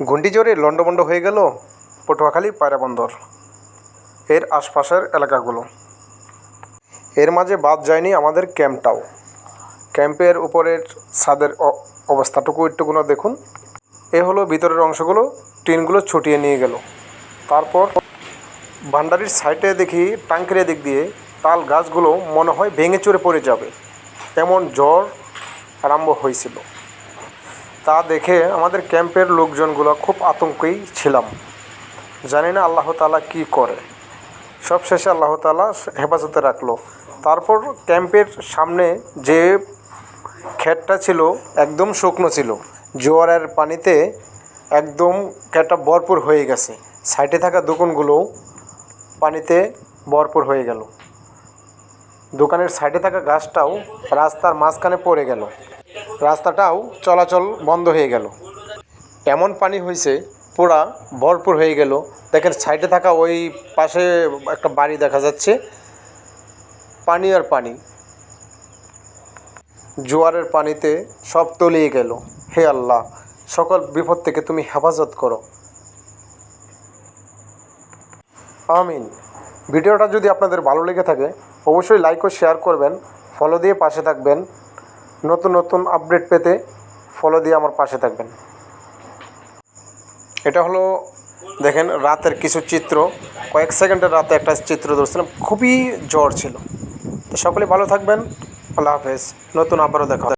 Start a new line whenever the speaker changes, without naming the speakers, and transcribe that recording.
ঘূর্ণিঝড়ে লণ্ডভণ্ড হয়ে গেল পটুয়াখালী পায়রা বন্দর, এর আশপাশের এলাকাগুলো। এর মাঝে বাদ যায়নি আমাদের ক্যাম্পটাও। ক্যাম্পের উপরের ছাদের অবস্থাটুকু একটুকুনো দেখুন। এ হলো ভিতরের অংশগুলো, টিনগুলো ছুটিয়ে নিয়ে গেল। তারপর ভান্ডারির সাইডে দেখি টাঙ্কির দিক দিয়ে তাল গাছগুলো মনে হয় ভেঙে চুরে পড়ে যাবে। এমন জ্বর আরম্ভ হয়েছিল। তা দেখে আমাদের ক্যাম্পের লোকজনগুলো খুব আতঙ্কেই ছিলাম। জানি না আল্লাহ তালা কী করে। সব শেষে আল্লাহ তালা হেফাজতে রাখল। তারপর ক্যাম্পের সামনে যে ক্ষেতটা ছিল একদম শুকনো ছিল। জোয়ারের পানিতে একদম ক্ষেতটা ভরপুর হয়ে গেছে। সাইডে থাকা দোকানগুলো পানিতে ভরপুর হয়ে গেল। দোকানের সাইডে থাকা গাছটাও রাস্তার মাঝখানে পড়ে গেল। রাস্তাটাও চলাচল বন্ধ হয়ে গেল। এমন পানি হয়েছে পুরা ভরপুর হয়ে গেল। দেখেন, সাইডে থাকা ওই পাশে একটা বাড়ি দেখা যাচ্ছে। পানি আর পানি। জোয়ারের পানিতে সব তলিয়ে গেল। হে আল্লাহ, সকল বিপদ থেকে তুমি হেফাজত করো। আমিন। ভিডিওটা যদি আপনাদের ভালো লেগে থাকে, অবশ্যই লাইক ও শেয়ার করবেন। ফলো দিয়ে পাশে থাকবেন। নতুন নতুন আপডেট পেতে ফলো দিয়ে আমার পাশে থাকবেন। এটা হলো, দেখেন রাতের কিছু চিত্র। কয়েক সেকেন্ডের রাতে একটা চিত্র ধরছিলাম, খুবই জ্বর ছিল। তো সকলে ভালো থাকবেন, আল্লাহ হাফেজ। নতুন আবারও দেখা।